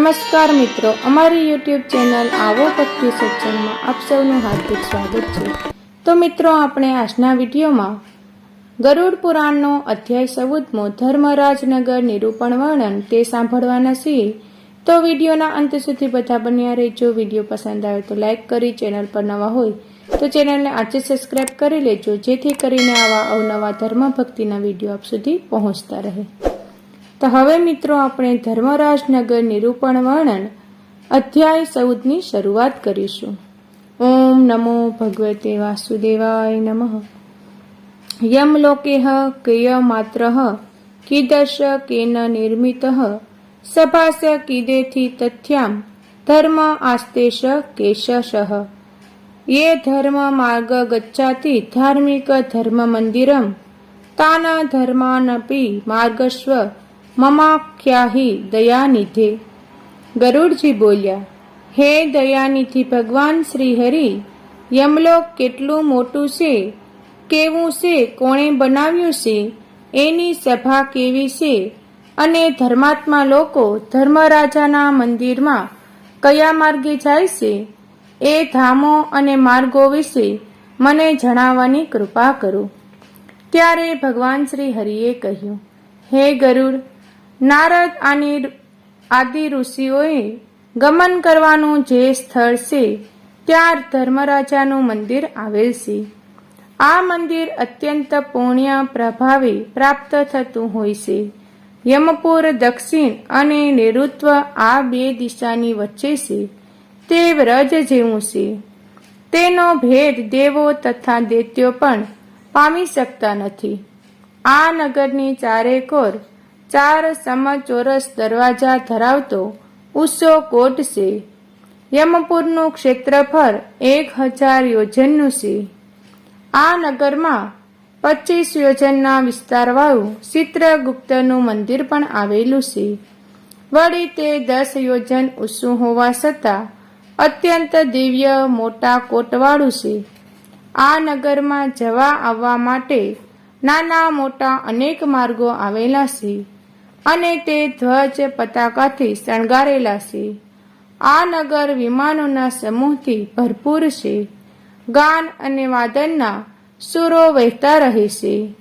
નમસ્કાર મિત્રો, અમારી યુટ્યુબ ચેનલ આવો ભક્તિ સત્સંગમાં આપ સૌનું હાર્દિક સ્વાગત છે. તો મિત્રો, આપણે આજના વિડીયોમાં ગરુડ પુરાણનો અધ્યાય ચૌદમો, ધર્મરાજનગર નિરૂપણ વર્ણન તે સાંભળવાના છીએ. તો વિડીયોના અંત સુધી બધા બન્યા રહેજો. વીડિયો પસંદ આવે તો લાઇક કરી, ચેનલ પર નવા હોય તો ચેનલને આજે સબસ્ક્રાઇબ કરી લેજો, જેથી કરીને આવા અવનવા ધર્મ ભક્તિના વીડિયો આપ સુધી પહોંચતા રહે. તો હવે મિત્રો આપણે ધર્મરાજનગર નિરૂપણ વર્ણન અધ્યાય ચૌદની શરૂઆત કરીશું. ઓમ નમો ભગવતે વાસુદેવાય નમઃ. યમલોકેહ કેય માત્ર કીદર્શ કેન નિર્મિત, સભાસ્ય કીદેથી તથ્યામ, ધર્મ આસ્તેશ કેશશ. યે ધર્મ માર્ગ ગચ્છાતિ ધાર્મિક ધર્મ મંદિરમ, તાના ધર્માનપી માર્ગસ્વ મમાખ્યાહી દયાનિધે. ગરુડજી બોલ્યા, હે દયાનિધિ ભગવાન શ્રી હરિ, યમલોક કેટલું મોટું છે? કેવું છે? કોણે બનાવ્યું છે? એની સભા કેવી છે? અને ધર્માત્મા લોકો ધર્મરાજાના મંદિરમાં કયા માર્ગે જાય છે? એ ધામો અને માર્ગો વિશે મને જણાવવાની કૃપા કરો. ત્યારે ભગવાન શ્રી હરિએ કહ્યું, હે ગરુડ નારદ આની આદિ ઋષિઓએ ગમન કરવાનું જે સ્થળ છે ત્યાં ધર્મરાજાનું મંદિર આવેલ છે. આ મંદિર અત્યંત પુણ્ય પ્રભાવે પ્રાપ્ત થતું હોય છે. યમપુર દક્ષિણ અને નિઋત્વ આ બે દિશાની વચ્ચે છે. તે વ્રજ જેવું છે. તેનો ભેદ દેવો તથા દૈત્યો પણ પામી શકતા નથી. આ નગરની ચારે કોર ચાર સમચોરસ દરવાજા ધરાવતો ઉસો કોટ છે યમપુરનું ક્ષેત્રફળ એક હજાર યોજનનું છે. આ નગરમાં પચીસ યોજનના વિસ્તારવાળું ચિત્રગુપ્તનું મંદિર પણ આવેલું છે. વળી તે દસ યોજન ઊંચું હોવા છતાં અત્યંત દિવ્ય મોટા કોટવાળું છે. આ નગરમાં જવા આવવા માટે નાના મોટા અનેક માર્ગો આવેલા છે. અને તે ધ્વજ પતાકાથી શણગારેલા છે. આ નગર વિમાનોના સમૂહથી ભરપૂર છે. ગાન અને વાદનના સુરો વહેતા રહે છે.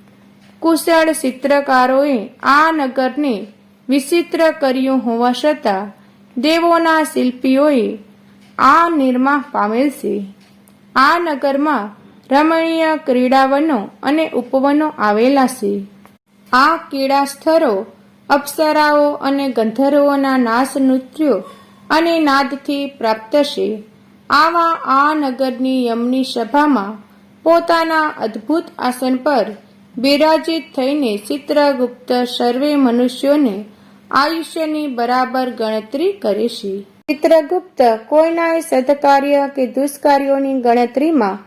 કુશળ ચિત્રકારોએ આ નગરને વિચિત્ર કર્યું હોવા છતાં દેવોના શિલ્પીઓએ આ નિર્માણ પામેલ છે. આ નગરમાં રમણીય ક્રીડાવનો અને ઉપવનો આવેલા છે. આ ક્રીડા સ્થળો અપ્સરાઓ અને ગંધર્વોના નાશ નૃત્યો અને નાદથી પ્રાપ્ત છે. આવા આ નગરની યમની સભામાં પોતાના અદ્ભુત આસન પર બિરાજિત થઈને ચિત્રગુપ્ત સર્વે મનુષ્યોને આયુષ્યની બરાબર ગણતરી કરે છે. ચિત્રગુપ્ત કોઈના સદકાર્ય કે દુષ્કાર્યોની ગણતરીમાં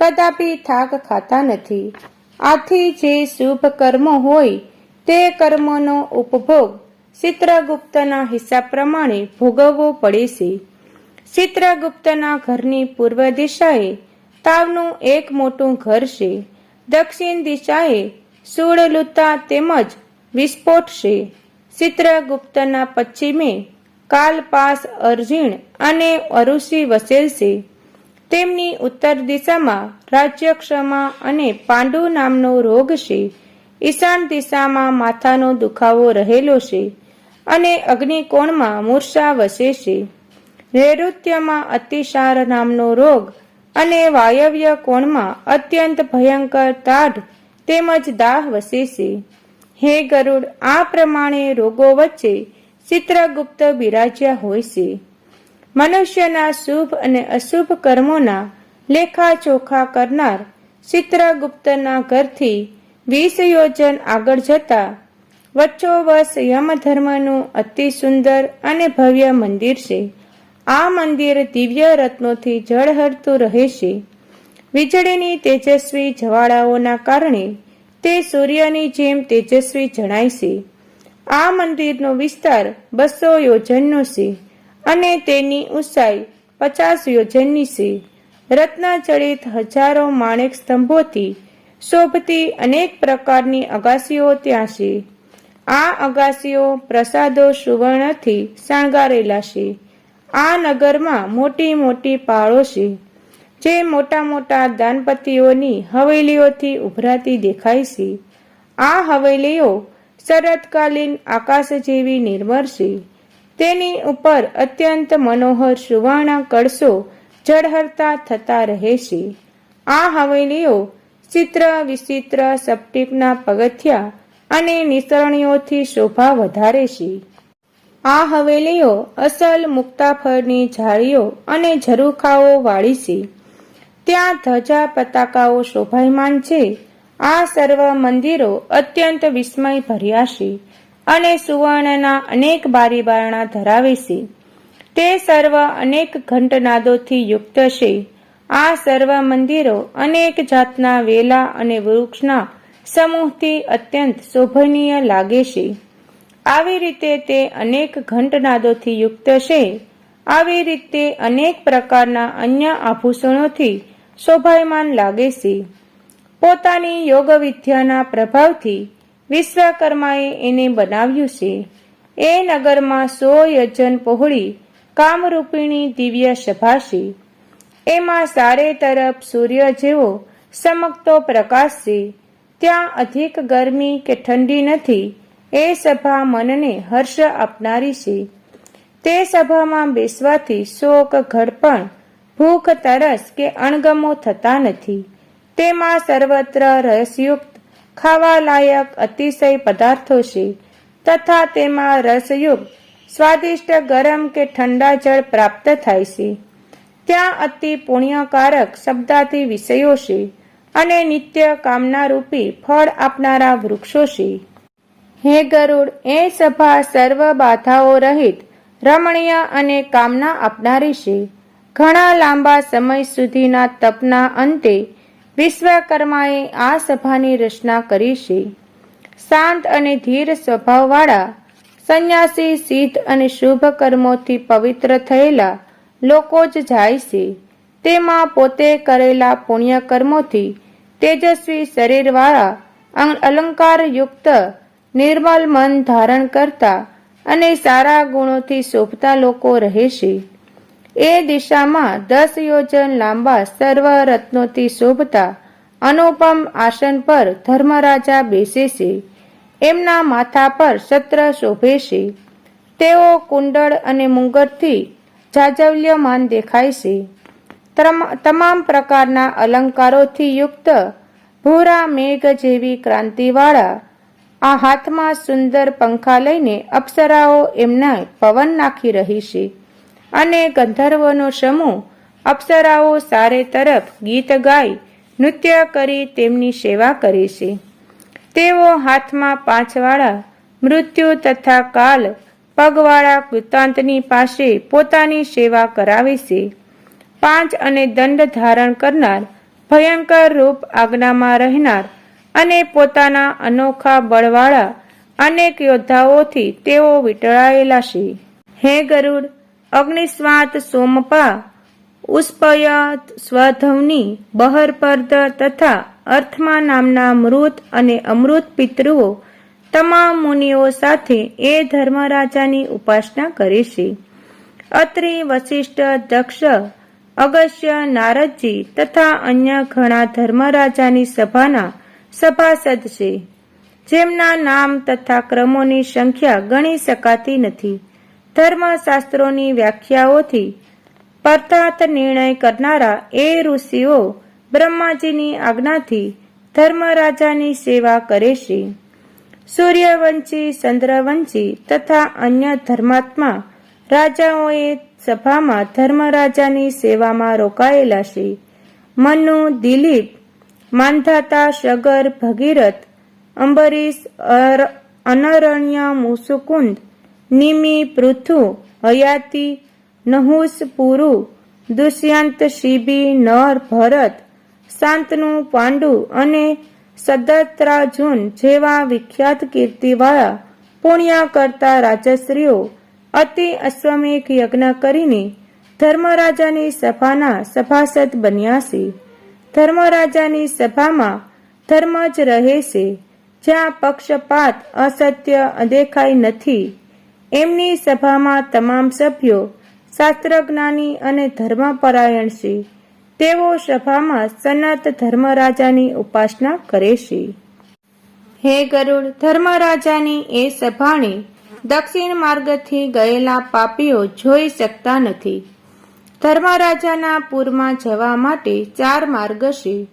કદાપી થાક ખાતા નથી. આથી જે શુભ કર્મો હોય તે કર્મનો ઉપભોગ ચિત્રગુપ્તના હિસાબ પ્રમાણે ભોગવવો પડે છે. ચિત્રગુપ્તના ઘરની પૂર્વ દિશાએ તાવનું એક મોટું ઘર છે. દક્ષિણ દિશાએ સુળલુતા તેમજ વિસ્ફોટ છે. ચિત્રગુપ્તના પશ્ચિમે કાલપાસ અર્જુન અને અરુષિ વસેલ છે. તેમની ઉત્તર દિશામાં રાજ્યક્ષમા અને પાંડુ નામનો રોગ છે. ઈશાન દિશામાં માથાનો દુખાવો રહેલો છે અને અગ્નિકોણમાં મૂર્છા વસે છે. નૈઋત્યમાં અતિસાર નામનો રોગ અને વાયવ્ય કોણમાં અત્યંત ભયંકર તાઢ તેમજ દાહ વસે છે. હે ગરુડ, આ પ્રમાણે રોગો વચ્ચે ચિત્રગુપ્ત બિરાજ્યા હોય છે. મનુષ્યના શુભ અને અશુભ કર્મોના લેખા ચોખા કરનાર ચિત્રગુપ્તના ઘરથી વીસ યોજન આગળ જતા યમ યમધર્મનું અતિ સુંદર અને ભવ્ય મંદિર છે. આ મંદિર દિવ્ય રત્નોથી જળહરતું રહે છે વીજળીની તેજસ્વી જવાળાઓના કારણે તે સૂર્યની જેમ તેજસ્વી જણાય છે. આ મંદિરનો વિસ્તાર બસો યોજનનો છે અને તેની ઊંચાઈ પચાસ યોજનની છે. રત્નાચડિત હજારો માણેક સ્તંભોથી શોભતી અનેક પ્રકારની અગાસીઓ ત્યાં છે. આ અગાસીઓ પ્રસાદો સુવર્ણથી શણગારેલા છે. આ નગરમાં મોટી મોટી પાળો છે, જે મોટા મોટા દાનપતિઓની હવેલીઓથી ઉભરાતી દેખાય છે. આ હવેલીઓ શરતકાલીન આકાશ જેવી નિર્મળ છે. તેની ઉપર અત્યંત મનોહર સુવર્ણ કળશો ઝળહળતા થતા રહે છે. આ હવેલીઓ ચિત્ર, વિચિત્ર, સપ્ટિકના પગથિયા અને નિસરણીઓથી શોભા વધારે છે. આ હવેલીઓ અસલ મુક્તાફળની ઝાડીઓ અને ઝરૂખાઓ વાળી છે. ત્યાં ધજા પતાકાઓ શોભાયમાન છે. આ સર્વ મંદિરો અત્યંત વિસ્મય ભર્યા છે અને સુવર્ણના અનેક બારી બારણા ધરાવે છે. તે સર્વ અનેક ઘંટનાદોથી યુક્ત છે. આ સર્વ મંદિરો અનેક જાતના વેલા અને વૃક્ષના સમૂહથી અત્યંત શોભનીય લાગે છે. આવી રીતે તે અનેક ઘંટનાદોથી યુક્ત છે. આવી રીતે અનેક પ્રકારના અન્ય આભૂષણોથી શોભાયમાન લાગે છે. પોતાની યોગ વિદ્યાના પ્રભાવથી વિશ્વકર્માએ એને બનાવ્યું છે. એ નગરમાં સો યજન પહોળી કામરૂપિણી દિવ્ય સભા છે. એમાં સારે તરફ સૂર્ય જેવો ચમકતો પ્રકાશ છે. ત્યાં અધિક ગરમી કે ઠંડી નથી, એ સભા મનને હર્ષ આપનારી છે. તે સભામાં બેસવાથી શોક, ઘડપણ, ભૂખ, તરસ કે અણગમો થતા નથી. તેમાં સર્વત્ર રસયુક્ત ખાવા લાયક અતિશય પદાર્થો છે. તથા તેમાં રસયુક્ત, સ્વાદિષ્ટ ગરમ કે ઠંડા જળ પ્રાપ્ત થાય છે. ત્યાં અતિ પુણ્યકારક શબ્દાથી વિષયો છે અને નિત્ય કામનારૂપી ફળ આપનારા વૃક્ષો છે હે ગરુડ, એ સભા સર્વ બાધાઓ રહિત રમણીય અને કામના આપનારી છે ઘણા લાંબા સમય સુધીના તપના અંતે વિશ્વકર્માએ આ સભાની રચના કરી છે શાંત અને ધીર સ્વભાવવાળા સંન્યાસી, સિદ્ધ અને શુભ કર્મોથી પવિત્ર થયેલા લોકો જ જાય છે. તેમાં પોતે કરેલા પુણ્ય કર્મોથી તેજસ્વી શરીરવાળા અલંકારયુક્ત, નિર્મલ મન ધારણ કરતા અને સારા ગુણોથી શોભતા લોકો રહે છે. એ દિશામાં દસ યોજન લાંબા સર્વ રત્નોથી શોભતા અનુપમ આસન પર ધર્મરાજા બેસે છે. એમના માથા પર સત્ર શોભે છે. તેઓ કુંડળ અને મુંગરથી જાજવલ્યમાન દેખાય છે. તમામ પ્રકારના અલંકારોથી યુક્ત ભૂરા મેઘ જેવી ક્રાંતિવાળા, આ હાથમાં સુંદર પંખા લઈને અપ્સરાઓ એમના પવન નાખી રહી છે અને ગંધર્વનો સમૂહ અપ્સરાઓ સારે તરફ ગીત ગાઈ નૃત્ય કરી તેમની સેવા કરે છે. તેઓ હાથમાં પાંચવાળા મૃત્યુ તથા કાલ પગવાળા કૃતાંતની પાસે પોતાની સેવા કરાવે છે. પાંચ અને દંડ ધારણ કરનાર ભયંકર રૂપ આજ્ઞામાં રહેનાર અને પોતાના અનોખા બળવાળા અનેક યોદ્ધાઓથી તેઓ વીંટળાયેલા છે. હે ગરુડ, અગ્નિસ્વાત સોમપા ઉષ્પય સ્વધવની બહરપર્દ તથા અર્થમા નામના મૃત અને અમૃત પિતૃઓ તમામ મુનિઓ સાથે એ ધર્મરાજાની ઉપાસના કરે છે અત્રિ વશિષ્ઠ દક્ષ, અગસ્ય, નારદજી તથા અન્ય ઘણા ધર્મરાજાની સભાના સભાસદ છે. જેમના નામ તથા ક્રમોની સંખ્યા ગણી શકાતી નથી. ધર્મશાસ્ત્રોની વ્યાખ્યાઓથી પરતાર્થ નિર્ણય કરનારા એ ઋષિઓ બ્રહ્માજીની આજ્ઞાથી ધર્મરાજાની સેવા કરે છે. સૂર્યવંશી, ચંદ્રવંશી તથા અન્ય ધર્માત્મા રાજાઓએ સભામાં ધર્મરાજાની સેવામાં રોકાયેલા છે મનુ દિલીપ માંધાતા સગર ભગીરથ, અંબરીશ અનરણ્ય, મુસુકુંદ, નિમિ, પૃથુ, હયાતી, નહુસ, પુરુ, દુષ્યંત, શિબી, નર, ભરત, શાંતનુ, પાંડુ અને સદત્રાજુન જેવા વિખ્યાત કીર્તિવાળા પુણ્યા કરતા રાજશ્રીઓ અતિ અશ્વમેઘ યજ્ઞ કરીને ધર્મરાજાની સભાના સભાસદ બન્યા છે. ધર્મરાજાની સભામાં ધર્મ જ રહે છે. જ્યાં પક્ષપાત અસત્ય અદેખાઈ નથી. એમની સભામાં તમામ સભ્યો શાસ્ત્રજ્ઞાની અને ધર્મપરાયણ છે. તેઓ સભામાં સનાત ધર્મરાજાની ઉપાસના કરે છે. હે ગરુડ, ધર્મરાજાની એ સભાને દક્ષિણ માર્ગથી ગયેલા પાપીઓ જોઈ શકતા નથી. ધર્મરાજાના પૂરમાં જવા માટે ચાર માર્ગ છે.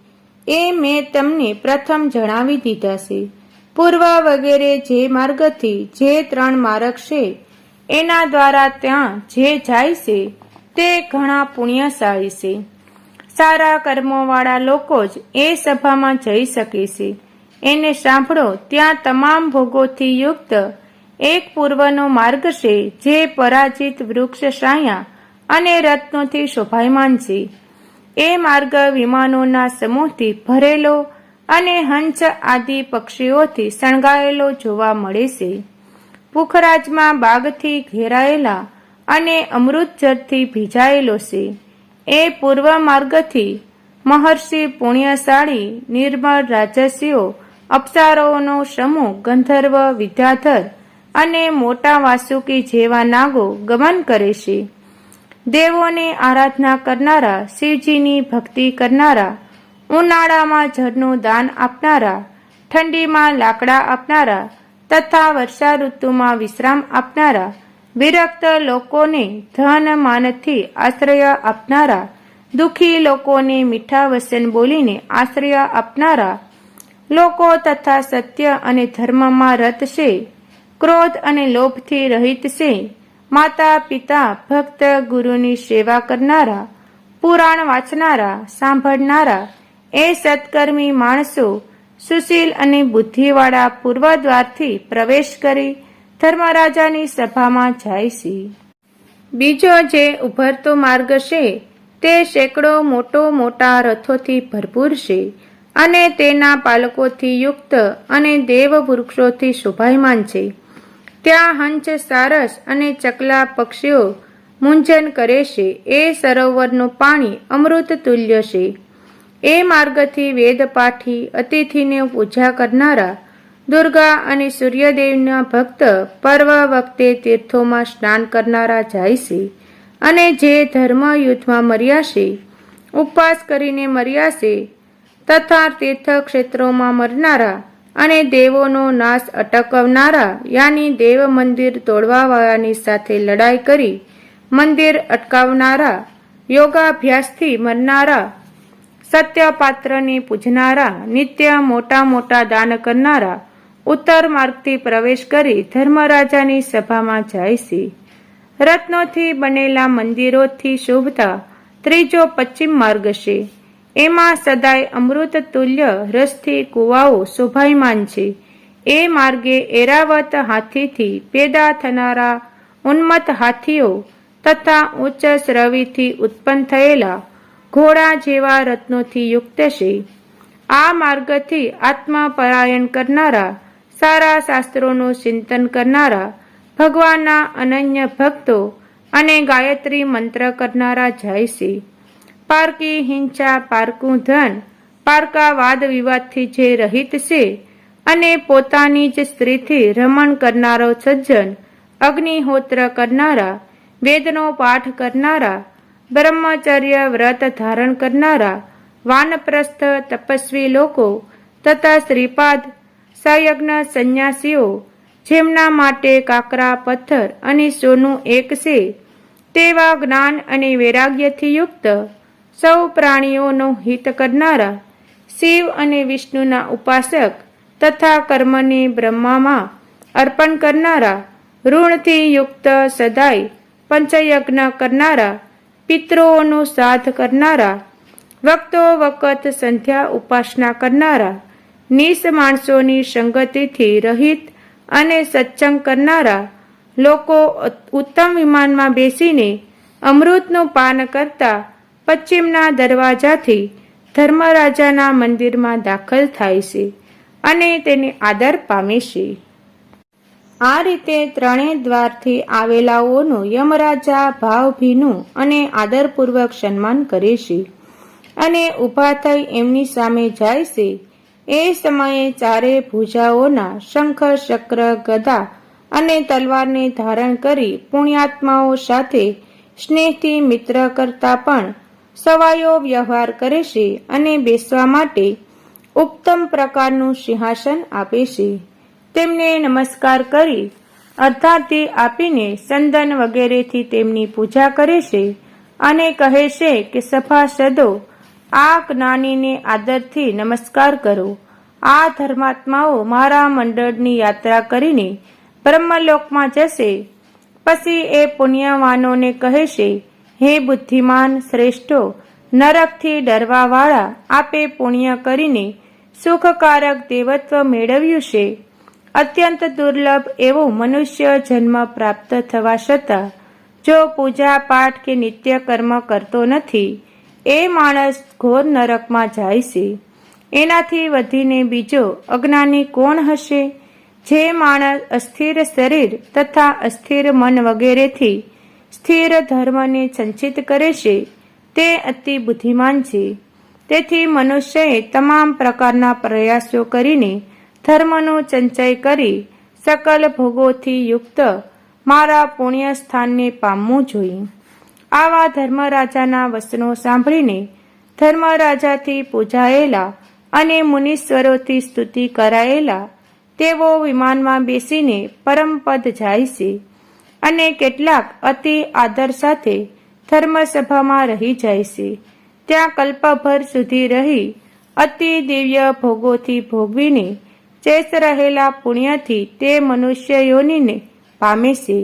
એ મેં તમને પ્રથમ જણાવી દીધા છે. પૂર્વ વગેરે જે માર્ગથી જે ત્રણ માર્ગ છે, એના દ્વારા ત્યાં જે જાય છે, તે ઘણા પુણ્યશાળી છે. સારા કર્મોવાળા લોકો જ એ સભામાં જઈ શકે છે. એને સાંભળો, ત્યાં તમામ ભોગોથી યુક્ત એક પૂર્વનો માર્ગ છે, જે પરાજિત વૃક્ષ સાયા અને રત્નોથી શોભાયમાન છે. એ માર્ગ વિમાનોના સમૂહથી ભરેલો અને હંસ આદિ પક્ષીઓથી શણગાયેલો જોવા મળે છે. પુખરાજમાં બાગથી ઘેરાયેલા અને અમૃત ભીજાયેલો છે. એ પૂર્વ માર્ગથી મહર્ષિ પુણ્યશાળી નિર્મળ રાજસીઓ અપ્સરાઓનો સમૂહ ગંધર્વ વિદ્યાધર અને મોટા વાસુકી જેવા નાગો ગમન કરે છે. દેવોને આરાધના કરનારા, શિવજીની ભક્તિ કરનારા, ઉનાળામાં જળનું દાન આપનારા, ઠંડીમાં લાકડા આપનારા તથા વર્ષા ઋતુમાં વિશ્રામ આપનારા વિરક્ત લોકોને ધન માનથી આશ્રય આપનારા, દુઃખી લોકોને મીઠા વસન બોલીને આશ્રય આપનારા, લોકો તથા સત્ય અને ધર્મમાં રત છે, ક્રોધ અને લોભથી રહિત છે, માતા, પિતા, ભક્ત, ગુરુની સેવા કરનારા, પુરાણ વાંચનારા, સાંભળનારા, એ સત્કર્મી માણસો સુશીલ અને બુદ્ધિવાળા પૂર્વ દ્વારથી પ્રવેશ કરી ધર્મરાજાની સભામાં જાય છે. બીજો જે ઉભરતો માર્ગ છે, તે સેંકડો મોટો મોટા રથોથી ભરપૂર છે અને તેના પાલકોથી યુક્ત અને દેવ વૃક્ષોથી શોભાયમાન છે. ત્યાં હંસ સારસ અને ચકલા પક્ષીઓ મુંજન કરે છે, એ સરોવરનું પાણી અમૃત તુલ્ય છે. એ માર્ગથી વેદપાઠી અતિથિને પૂજા કરનારા દુર્ગા અને સૂર્યદેવના ભક્ત પર્વ વખતે તીર્થોમાં સ્નાન કરનારા જાય છે અને જે ધર્મ યુદ્ધમાં મર્યા છે, ઉપવાસ કરીને મર્યા છે, તથા તીર્થ ક્ષેત્રોમાં મરનારા અને દેવોનો નાશ અટકવનારા, યાની દેવ મંદિર તોડવાવાળાની સાથે લડાઈ કરી મંદિર અટકાવનારા, યોગાભ્યાસથી મરનારા, સત્યપાત્રની પૂજનારા, નિત્ય મોટા મોટા દાન કરનારા ઉત્તર માર્ગથી પ્રવેશ કરી ધર્મરાજાની સભામાં જાય છે. રત્નોથી બનેલા મંદિરોથી શોભતા ત્રીજો પશ્ચિમ માર્ગ છે. એમાં સદાય અમૃત તુલ્ય રસથી કુવાઓ શોભાયમાન છે. એ માર્ગે એરાવત હાથીથી પેદા થનારા ઉન્મત હાથીઓ તથા ઉચ્ચ શ્રવિથી ઉત્પન્ન થયેલા ઘોડા જેવા રત્નોથી યુક્ત છે. આ માર્ગથી આત્મા પરાયણ કરનારા સારા શાસ્ત્રોનું ચિંતન કરનારા, ભગવાનના અનન્ય ભક્તો અને ગાયત્રી મંત્ર કરનારા જાય છે પારકી હિંસા પારકું ધન, પારકા વાદ વિવાદથી જે રહિત છે અને પોતાની જ સ્ત્રીથી રમણ કરનારો સજ્જન, અગ્નિહોત્ર કરનારા, વેદનો પાઠ કરનારા, બ્રહ્મચર્ય વ્રત ધારણ કરનારા, વાનપ્રસ્થ તપસ્વી લોકો તથા શ્રીપાદ સયજ્ઞ સંન્યાસીઓ, જેમના માટે કાકરા, પથ્થર અને સોનું એક છે, તેવા જ્ઞાન અને વૈરાગ્યથી યુક્ત સૌ પ્રાણીઓનો હિત કરનારા શિવ અને વિષ્ણુના ઉપાસક તથા કર્મને બ્રહ્મામાં અર્પણ કરનારા, ઋણથી યુક્ત સદાય પંચયજ્ઞ કરનારા, પિતૃઓનો સાધ કરનારા વક્તો વખત સંધ્યા ઉપાસના કરનારા નિસ માણસોની સંગતિથી રહિત અને સત્સંગ કરનારા લોકો ઉત્તમ વિમાનમાં બેસીને અમૃતનું પાન કરતા પશ્ચિમના દરવાજાથી ધર્મરાજાના મંદિરમાં દાખલ થાય છે અને તેને આદર પામે છે. આ રીતે ત્રણેય દ્વારથી આવેલાઓનું યમરાજા ભાવભીનું અને આદરપૂર્વક સન્માન કરે છે અને ઊભા થઈ એમની સામે જાય છે એ સમયે ચારે ભુજાઓના શંખ, ચક્ર ગદા અને તલવારને ધારણ કરી પુણ્યાત્માઓ સાથે સ્નેહથી મિત્ર કરતા પણ સવાયો વ્યવહાર કરે છે અને બેસવા માટે ઉત્તમ પ્રકારનું સિંહાસન આપે છે. તેમને નમસ્કાર કરી અર્ધાથી આપીને સંદન વગેરેથી તેમની પૂજા કરે છે અને કહે છે કે સભાસદો આ જ્ઞાનીને આદરથી નમસ્કાર કરો. આ ધર્માત્માઓ મારા મંડળની યાત્રા કરીને બ્રહ્મલોકમાં જશે. પછી એ પુણ્યવાનોને કહેશે, હે બુદ્ધિમાન શ્રેષ્ઠો, નરકથી ડરવાવાળા આપે પુણ્ય કરીને સુખકારક દેવત્વ મેળવ્યું છે. અત્યંત દુર્લભ એવો મનુષ્ય જન્મ પ્રાપ્ત થવા છતાં, જો પૂજા પાઠ કે નિત્ય કર્મ કરતો નથી એ માણસ ઘોર નરકમાં જાય છે. એનાથી વધીને બીજો અજ્ઞાની કોણ હશે? જે માણસ અસ્થિર શરીર તથા અસ્થિર મન વગેરેથી સ્થિર ધર્મને સંચિત કરે છે, તે અતિ બુદ્ધિમાન છે. તેથી મનુષ્યએ તમામ પ્રકારના પ્રયાસો કરીને ધર્મનો સંચય કરી સકલ ભોગોથી યુક્ત મારા પુણ્ય સ્થાનને પામવું જોઈએ. આવા ધર્મરાજાના વચનો સાંભળીને ધર્મરાજાથી પૂજાયેલા અને મુનીશ્વરોથી સ્તુતિ કરાયેલા તેઓ વિમાનમાં બેસીને પરમપદ જાય છે અને કેટલાક અતિ આદર સાથે ધર્મસભામાં રહી જાય છે. ત્યાં કલ્પભર સુધી રહી અતિ દિવ્ય ભોગોથી ભોગવીને ચેસ રહેલા પુણ્યથી તે મનુષ્ય યોનિને પામે છે.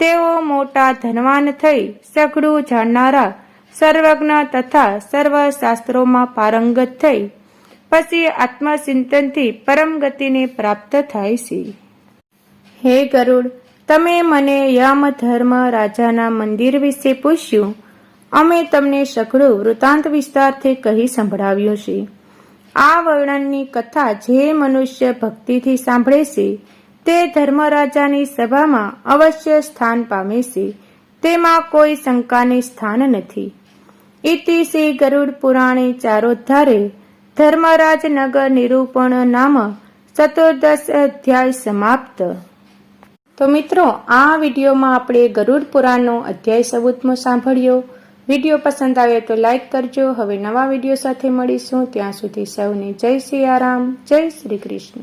તેઓ મોટા ધનવાન થઈ સઘળું જાણનારા સર્વજ્ઞ તથા સર્વ શાસ્ત્રોમાં પારંગત થઈ. પછી આત્મચિંતનથી પરમ ગતિને પ્રાપ્ત થાય છે. હે ગરુડ, તમે મને યમ ધર્મ રાજાના મંદિર વિશે પૂછ્યું. અમે તમને સઘળું વૃતાંત વિસ્તારથી કહી સંભળાવ્યું છે. આ વર્ણનની કથા જે મનુષ્ય ભક્તિથી સાંભળે છે તે ધર્મરાજાની સભામાં અવશ્ય સ્થાન પામે છે. તેમાં કોઈ શંકાને સ્થાન નથી. ઇતિ શ્રી ગરુડ પુરાણે ચારોદ્ધારે ધર્મરાજ નગર નિરૂપણ નામ ચતુર્દશ અધ્યાય સમાપ્ત. તો મિત્રો, આ વિડીયોમાં આપણે ગરુડ પુરાણનો અધ્યાય સબૂતમાં સાંભળ્યો. વીડિયો પસંદ આવ્યો તો લાઈક કરજો. હવે નવા વીડિયો સાથે મળીશું. ત્યાં સુધી સૌને જય સિયારામ જય શ્રી કૃષ્ણ.